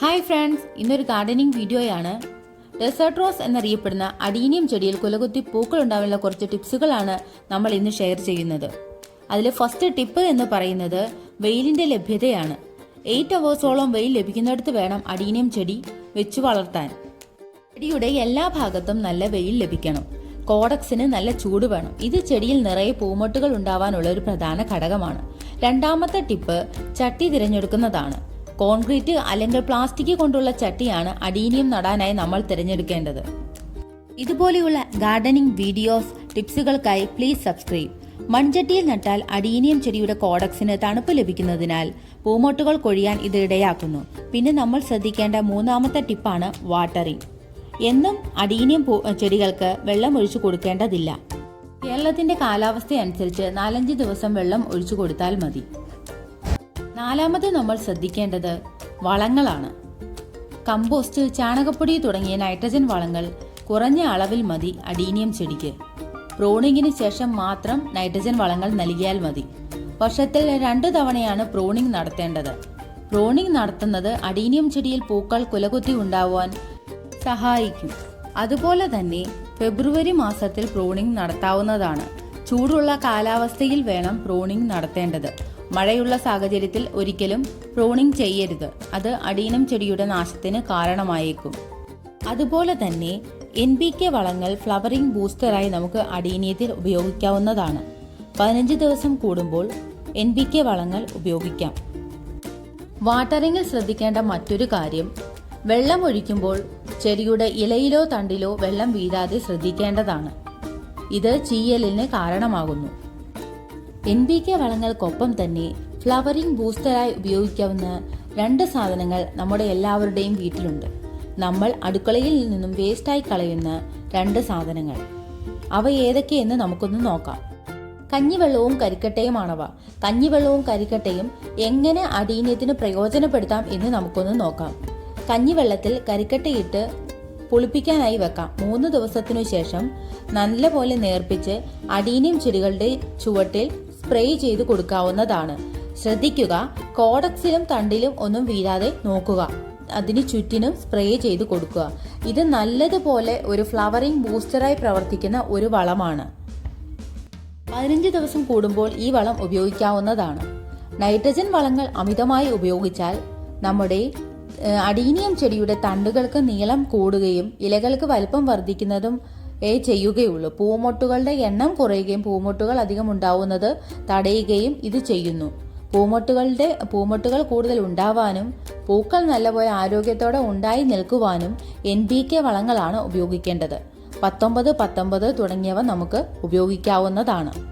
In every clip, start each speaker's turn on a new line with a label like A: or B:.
A: Hi friends ഇന്നൊരു gardening വീഡിയോയാണ് desert rose എന്നറിയപ്പെടുന്ന അഡീനിയം ചെടിയിൽ കുലകുത്തി പൂക്കൾ ഉണ്ടാവാനുള്ള കുറച്ച് ടിപ്സുകളാണ് നമ്മൾ ഇന്ന് ഷെയർ ചെയ്യുന്നത്. അതിൽ ഫസ്റ്റ് ടിപ്പ് എന്ന് പറയുന്നത് വെയിലിന്റെ ലഭ്യതയാണ്. എയ്റ്റ് അവേഴ്സോളം വെയിൽ ലഭിക്കുന്നിടത്ത് വേണം അഡീനിയം ചെടി വെച്ചു വളർത്താൻ. ചെടിയുടെ എല്ലാ ഭാഗത്തും നല്ല വെയിൽ ലഭിക്കണം. കോഡക്സിന് നല്ല ചൂട് വേണം. ഇത് ചെടിയിൽ നിറയെ പൂമൊട്ടുകൾ ഉണ്ടാവാനുള്ള ഒരു പ്രധാന ഘടകമാണ്. രണ്ടാമത്തെ ടിപ്പ് ചട്ടി തിരഞ്ഞെടുക്കുന്നതാണ്. കോൺക്രീറ്റ് അല്ലെങ്കിൽ പ്ലാസ്റ്റിക് കൊണ്ടുള്ള ചട്ടിയാണ് അഡീനിയം നടാനായി നമ്മൾ തിരഞ്ഞെടുക്കേണ്ടത്. ഇതുപോലെയുള്ള ഗാർഡനിങ് വീഡിയോസ് ടിപ്സുകൾക്കായി പ്ലീസ് സബ്സ്ക്രൈബ് മൺചട്ടിയിൽ നട്ടാൽ അഡീനിയം ചെടിയുടെ കോഡക്സിന് തണുപ്പ് ലഭിക്കുന്നതിനാൽ പൂമോട്ടുകൾ കൊഴിയാൻ ഇത് ഇടയാക്കുന്നു. പിന്നെ നമ്മൾ ശ്രദ്ധിക്കേണ്ട മൂന്നാമത്തെ ടിപ്പാണ് വാട്ടറിംഗ് എന്നും അഡീനിയം പൂ- ചെടികൾക്ക് വെള്ളം ഒഴിച്ചു കൊടുക്കേണ്ടതില്ല. കേരളത്തിന്റെ കാലാവസ്ഥയനുസരിച്ച് നാലഞ്ച് ദിവസം വെള്ളം ഒഴിച്ചു കൊടുത്താൽ മതി. നാലാമത് നമ്മൾ ശ്രദ്ധിക്കേണ്ടത് വളങ്ങളാണ്. കമ്പോസ്റ്റ് ചാണകപ്പൊടി തുടങ്ങിയ നൈട്രജൻ വളങ്ങൾ കുറഞ്ഞ അളവിൽ മതി അഡീനിയം ചെടിക്ക്. പ്രോണിങ്ങിന് ശേഷം മാത്രം നൈട്രജൻ വളങ്ങൾ നൽകിയാൽ മതി. വർഷത്തിൽ രണ്ട് തവണയാണ് പ്രൂണിംഗ് നടത്തേണ്ടത്. പ്രൂണിംഗ് നടത്തുന്നത് അഡീനിയം ചെടിയിൽ പൂക്കൾ കുലകുത്തി ഉണ്ടാവാൻ സഹായിക്കും. അതുപോലെ തന്നെ ഫെബ്രുവരി മാസത്തിൽ പ്രൂണിംഗ് നടത്താവുന്നതാണ്. ചൂടുള്ള കാലാവസ്ഥയിൽ വേണം പ്രൂണിംഗ് നടത്തേണ്ടത്. മഴയുള്ള സാഹചര്യത്തിൽ ഒരിക്കലും പ്രൂണിംഗ് ചെയ്യരുത്. അത് അടീനം ചെടിയുടെ നാശത്തിന് കാരണമായേക്കും. അതുപോലെ തന്നെ എൻ ബി കെ വളങ്ങൾ ഫ്ലവറിംഗ് ബൂസ്റ്ററായി നമുക്ക് അടീനിയത്തിൽ ഉപയോഗിക്കാവുന്നതാണ്. പതിനഞ്ച് ദിവസം കൂടുമ്പോൾ എൻ ബി കെ വളങ്ങൾ ഉപയോഗിക്കാം. വാട്ടറിങ്ങിൽ ശ്രദ്ധിക്കേണ്ട മറ്റൊരു കാര്യം വെള്ളം ഒഴിക്കുമ്പോൾ ചെടിയുടെ ഇലയിലോ തണ്ടിലോ വെള്ളം വീഴാതെ ശ്രദ്ധിക്കേണ്ടതാണ്. ഇത് ചീയലിന് കാരണമാകുന്നു. എൻ ബി കെ വളങ്ങൾക്കൊപ്പം തന്നെ ഫ്ലവറിംഗ് ബൂസ്റ്ററായി ഉപയോഗിക്കാവുന്ന രണ്ട് സാധനങ്ങൾ നമ്മുടെ എല്ലാവരുടെയും വീട്ടിലുണ്ട്. നമ്മൾ അടുക്കളയിൽ നിന്നും വേസ്റ്റായി കളയുന്ന രണ്ട് സാധനങ്ങൾ. അവ ഏതൊക്കെയെന്ന് നമുക്കൊന്ന് നോക്കാം. കഞ്ഞിവെള്ളവും കരിക്കട്ടയുമാണവ. കഞ്ഞിവെള്ളവും കരിക്കട്ടയും എങ്ങനെ അടീന്യത്തിന് പ്രയോജനപ്പെടുത്താം എന്ന് നമുക്കൊന്ന് നോക്കാം. കഞ്ഞിവെള്ളത്തിൽ കരിക്കട്ടയിട്ട് പുളിപ്പിക്കാനായി വെക്കാം. മൂന്ന് ദിവസത്തിനു ശേഷം നല്ലപോലെ നേർപ്പിച്ച് അടീനിയം ചെടികളുടെ ചുവട്ടിൽ സ്പ്രേ ചെയ്ത് കൊടുക്കാവുന്നതാണ്. ശ്രദ്ധിക്കുക കോഡക്സിലും തണ്ടിലും ഒന്നും വീഴാതെ നോക്കുക. അതിന് ചുറ്റിനും സ്പ്രേ ചെയ്ത് കൊടുക്കുക. ഇത് നല്ലതുപോലെ ഒരു ഫ്ലവറിംഗ് ബൂസ്റ്ററായി പ്രവർത്തിക്കുന്ന ഒരു വളമാണ്. പതിനഞ്ച് ദിവസം കൂടുമ്പോൾ ഈ വളം ഉപയോഗിക്കാവുന്നതാണ്. നൈട്രജൻ വളങ്ങൾ അമിതമായി ഉപയോഗിച്ചാൽ നമ്മുടെ അടീനിയം ചെടിയുടെ തണ്ടുകൾക്ക് നീളം കൂടുകയും ഇലകൾക്ക് വലിപ്പം വർദ്ധിക്കുന്നതും ചെയ്യുകയുള്ളൂ. പൂമൊട്ടുകളുടെ എണ്ണം കുറയുകയും പൂമൊട്ടുകൾ അധികം ഉണ്ടാവുന്നത് തടയുകയും ഇത് ചെയ്യുന്നു. പൂമൊട്ടുകളുടെ പൂമൊട്ടുകൾ കൂടുതൽ ഉണ്ടാവാനും പൂക്കൾ നല്ലപോലെ ആരോഗ്യത്തോടെ ഉണ്ടായി നിൽക്കുവാനും എൻ ബി കെ വളങ്ങളാണ് ഉപയോഗിക്കേണ്ടത്. പത്തൊമ്പത് പത്തൊമ്പത് തുടങ്ങിയവ നമുക്ക് ഉപയോഗിക്കാവുന്നതാണ്.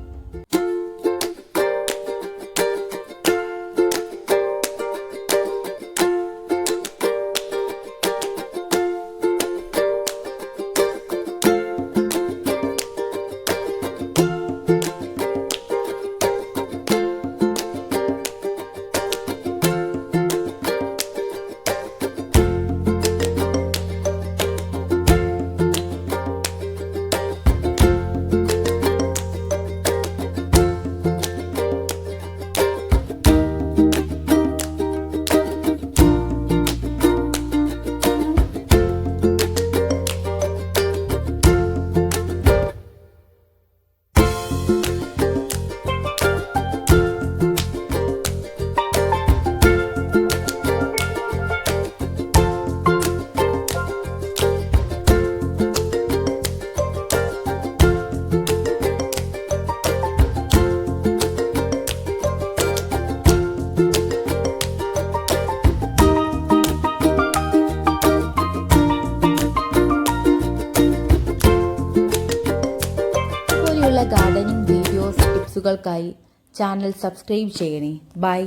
A: ഗാർഡനിങ് വീഡിയോസ് ടിപ്സുകൾക്കായി ചാനൽ സബ്സ്ക്രൈബ് ചെയ്യണേ. ബൈ